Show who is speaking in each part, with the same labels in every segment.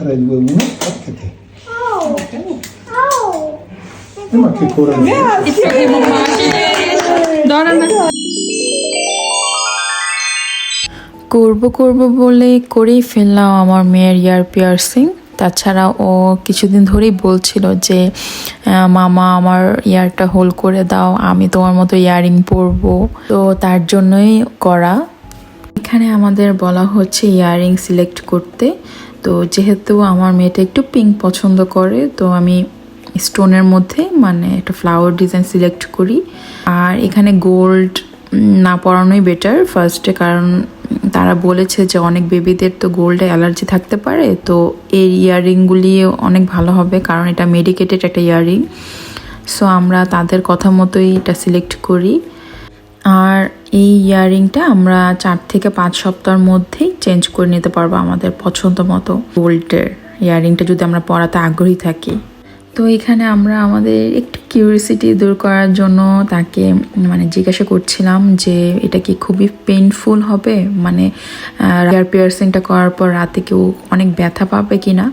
Speaker 1: 3, 2, 1, attaccati. Eh, ma che
Speaker 2: mamma. Donna.
Speaker 3: করব করব বলে করেই ফেললাম আমার মেয়ের ইয়ার পিয়ার্সিং তাছাড়া ও কিছুদিন ধরেই বলছিল যে মামা আমার ইয়ারটা হোল করে দাও আমি তোমার মতো ইয়ারিং পরবো তো তার জন্যই করা এখানে আমাদের বলা হচ্ছে ইয়ারিং সিলেক্ট করতে তো যেহেতু আমার মেয়েটা একটু পিঙ্ক পছন্দ করে, তো আমি স্টোনের মধ্যে মানে একটা ফ্লাওয়ার ডিজাইন সিলেক্ট করি। আর এখানে গোল্ড না পরানোই বেটার ফার্স্টে কারণ তারা বলেছে যে অনেক বেবিদের তো গোল্ডে অ্যালার্জি থাকতে পারে, তো এই ইয়াররিংগুলি অনেক ভালো হবে, কারণ এটা মেডিকেটেড একটা ইয়াররিং সো আমরা তাদের কথা মতোই এটা সিলেক্ট করি। আর এই ইয়াররিংটা আমরা চার থেকে পাঁচ সপ্তাহের মধ্যেই চেঞ্জ করে নিতে পারব আমাদের পছন্দ মতো গোল্ডের ইয়াররিংটা যদি আমরা পরাতে আগ্রহী থাকি। তো এখানে আমরা আমাদের একটু কিউরিসিটি দূর করার জন্য তাকে মানে জিজ্ঞাসা করছিলাম যে এটা কি খুবই পেইনফুল হবে? মানে হেয়ার পিয়ার্সিংটা করার পর রাতে কেউ অনেক ব্যথা পাবে কি না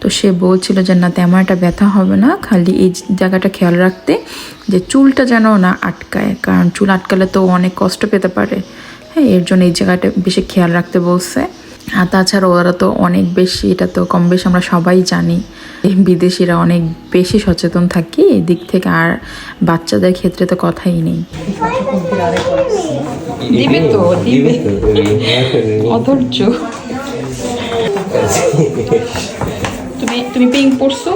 Speaker 3: তো সে বলছিল যে না তেমন একটা ব্যথা হবে না খালি এই জায়গাটা খেয়াল রাখতে যে চুলটা যেন না আটকায় কারণ চুল আটকালে তো অনেক কষ্ট পেতে পারে। হ্যাঁ এর জন্য এই জায়গাটা বেশি খেয়াল রাখতে বলছে। আর তাছাড়া ওরা তো অনেক বেশি এটা তো কম বেশি আমরা সবাই জানি। বিদেশিরা অনেক বেশি সচেতন থাকি এই দিক থেকে আর বাচ্চাদের ক্ষেত্রে তো কথাই নেই।
Speaker 2: দিবে তো দিবে। অধৈর্য। তুমি pink পরছো?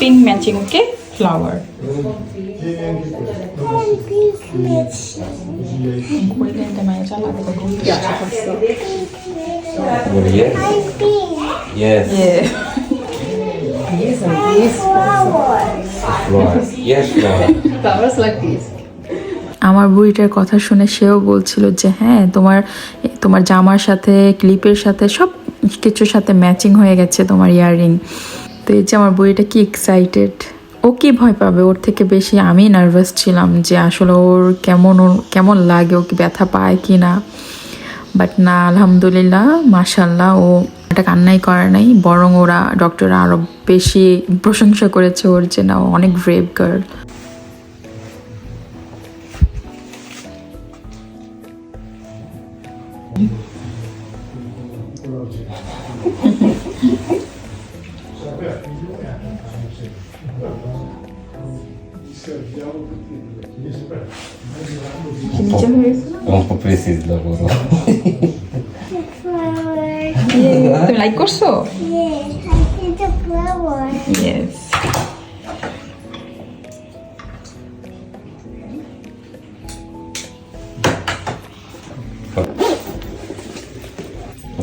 Speaker 2: Pink matching okay flower.
Speaker 3: আমার বুড়িটার কথা শুনে সেও বলছিল যে হ্যাঁ তোমার তোমার জামার সাথে ক্লিপের সাথে সব কিছুর সাথে ম্যাচিং হয়ে গেছে তোমার ইয়াররিং। তো এই যে আমার বইটা কি এক্সাইটেড ও কি ভয় পাবে? ওর থেকে বেশি আমি নার্ভাস ছিলাম যে আসলে ওর কেমন ওর কেমন লাগে, ও কি ব্যথা পায় কি না বাট না, আলহামদুলিল্লাহ মাশাল্লাহ ও এটা কান্নাই করে নাই। বরং ওরা ডক্টররা আরও বেশি প্রশংসা করেছে ওর যে না অনেক brave girl
Speaker 4: Нічого не Вам пописись. Do
Speaker 2: you like Corso?
Speaker 5: Yes, I the.
Speaker 2: Yes.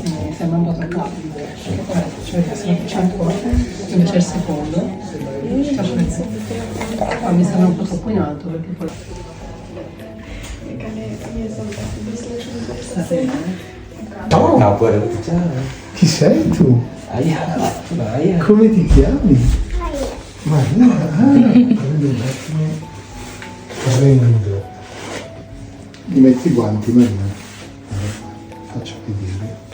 Speaker 6: eh, sembra un po' troppo rapido, vabbè, ci cioè, vediamo, sono 100 volte, il secondo, faccio ah, mi sembra un po' troppo in alto perché poi...
Speaker 4: Paola, oh! ah,
Speaker 1: chi sei tu?
Speaker 4: Aia, aia.
Speaker 1: Come ti chiami? Maria. Maria, ah, prendo. Mi metti i guanti, Maria. Faccio vedere.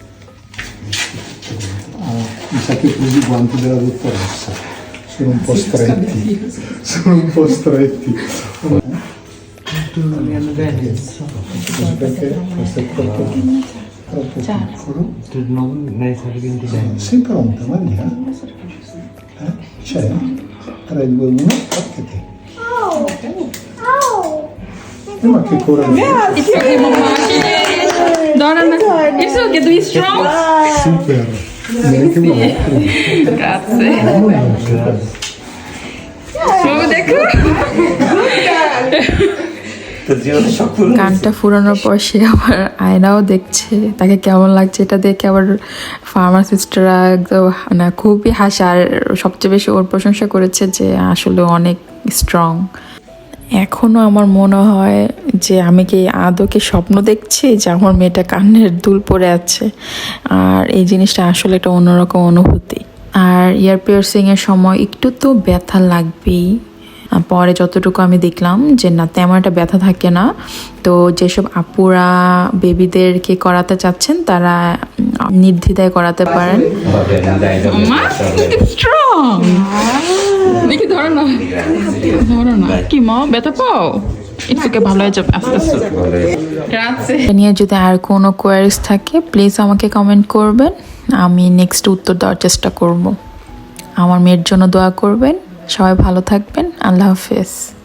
Speaker 1: Ah, mi sa che ho preso i guanti della dottoressa. Sono un po' stretti. Sono un po' stretti. Perché questo è troppo, troppo piccolo.
Speaker 4: Tu non ne sai che ti
Speaker 1: Sei pronta, Maria? Eh? C'è? 3, 2, 1, attaccati.
Speaker 5: Oh! Oh!
Speaker 1: Eh, ma che coraggio!
Speaker 2: It's Donna, it's okay, do you strong?
Speaker 1: Super!
Speaker 2: Grazie. দেখো
Speaker 3: কানটা ফুরানোর পর সে আবার আয়নাও দেখছে তাকে কেমন লাগছে এটা দেখে আবার ফার্মাসিস্টরা একদম মানে খুবই হাসে আর সবচেয়ে বেশি ওর প্রশংসা করেছে যে আসলে অনেক স্ট্রং এখনও আমার মনে হয় যে আমি কি আদৌ কি স্বপ্ন দেখছি যে আমার মেয়েটা কান্নের দুল পরে আছে? আর এই জিনিসটা আসলে একটা অন্যরকম অনুভূতি। আর ইয়ার পিয়ার্সিংয়ের সময় একটু তো ব্যথা লাগবেই। পরে যতটুকু আমি দেখলাম যে না, তেমন একটা ব্যথা থাকে না। তো যেসব আপুরা বেবিদেরকে করাতে চাচ্ছেন, তারা নির্দ্বিধায় করাতে পারেন।
Speaker 2: দেখি আস্তে
Speaker 3: নিয়ে যদি আর কোনো কোয়ারিস থাকে প্লিজ আমাকে কমেন্ট করবেন। আমি নেক্সট উত্তর দেওয়ার চেষ্টা করব। আমার মেয়ের জন্য দোয়া করবেন। সবাই ভালো থাকবেন। আল্লাহ হাফেজ।